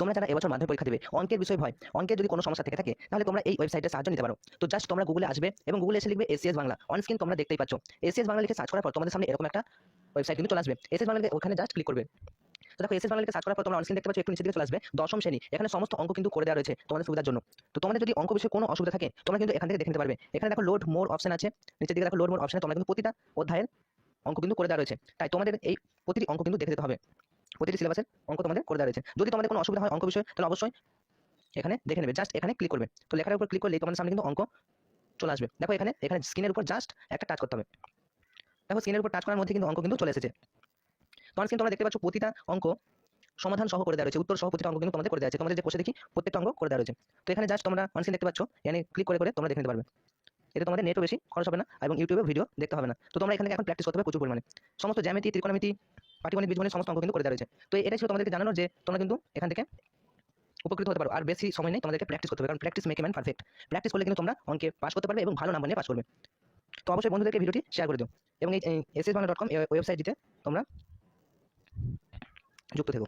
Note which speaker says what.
Speaker 1: তোমরা যারা এবছর মাধ্যমিক পরীক্ষা দেবে, অঙ্কের বিষয় ভয়, অঙ্কের যদি কোনো সমস্যা থেকে থাকে, তাহলে তোমরা এই ওয়েবসাইটে সাহায্য নিতে পারো। তো জাস্ট তোমরা গুগলে আসবে এবং গুগলে এসে লিখবে এসিএস বাংলা। অন স্ক্রিন তোমরা দেখতেই পাচ্ছ। এসিএস বাংলা লিখে সার্চ করার পর তোমাদের সামনে এরকম একটা ওয়েবসাইট কিন্তু চলে আসবে। এসএস বাংলা লিখে ওখানে জাস্ট ক্লিক করবে। তো দেখো এসএস বাংলা লিখে সার্চ করার পর তোমরা অনস্ক্রিন দেখতে পাচ্ছ, একটু নিচে দিকে চলে আসবে, দশম শ্রেণি। এখানে সমস্ত অঙ্ক কিন্তু করে দেওয়া রয়েছে তোমাদের সুবিধার জন্য। তো তোমাদের যদি অঙ্ক বিষয়ে কোনো অসুবিধা থাকে, তোমরা কিন্তু এখান থেকে দেখতে পারবে। এখানে দেখো লোড মোর অপশন আছে। নিচের দিকে দেখো লোড মোর অপশনে তোমরা কিন্তু প্রতিটা অধ্যায়ের অঙ্ক কিন্তু করে দেওয়া রয়েছে। তাই তোমাদের এই প্রতিটি অঙ্ক কিন্তু দেখে দিতে হবে। প্রতিটি সিলেবাসের অঙ্ক তোমাদের করে দেওয়া রয়েছে। যদি তোমাদের কোনো অসুবিধা হয় অঙ্ক বিষয়ে, তাহলে অবশ্যই এখানে দেখে নেবে। জাস্ট এখানে ক্লিক করবে। তো লেখার উপর ক্লিক করলেই তোমাদের সামনে কিন্তু অঙ্ক চলে আসবে। দেখো এখানে এখানে স্ক্রিনের উপর জাস্ট একটা টাচ করতে হবে। দেখো স্ক্রিনের উপর টাচ করার মধ্যে কিন্তু অঙ্ক কিন্তু চলে এসেছে। তোমার স্ক্রিন তোমরা দেখতে পাচ্ছ, প্রতিটা অঙ্ক সমাধান সহ করে দেওয়া রয়েছে। উত্তর সহ প্রতিটা অঙ্ক কিন্তু তোমাদের করে দেওয়া আছে। তোমাদের যে কোষে দেখি, প্রত্যেকটা অঙ্ক করে দেওয়া রয়েছে। তো এখানে জাস্ট তোমরা অনস্ক্রিন দেখতে পাচ্ছ। এখানে ক্লিক করে করে তোমরা দেখে নিতে পারবে। এতে তোমাদের নেটও বেশি খরচ হবে না এবং ইউটিউবে ভিডিও দেখতে হবে না। তো তোমরা এখানে এখন প্র্যাকটিস করতে হবে প্রচুর পরিমাণে। সমস্ত জ্যামিতি, ত্রিকোণমিতি পাটিগণিত বীজগণিত সমস্ত অঙ্ক কিন্তু করে দেওয়া রয়েছে। তো এটাই ছিল তোমাদেরকে জানানোর যে তোমরা কিন্তু এখান থেকে উপকৃত হতে পারো। আর বেশি সময় নেই তোমাদেরকে প্র্যাকটিস করতে হবে, কারণ practice makes man perfect practice করলে কিন্তু তোমরা অঙ্কে পাস করতে পারবে এবং ভালো নাম্বার নিয়ে পাস করবে। তো অবশ্যই বন্ধুদেরকে ভিডিওটি শেয়ার করে দিও। এবং এই S S Bangla dot com ওয়েবসাইটটিতে তোমরা যুক্ত থেকো।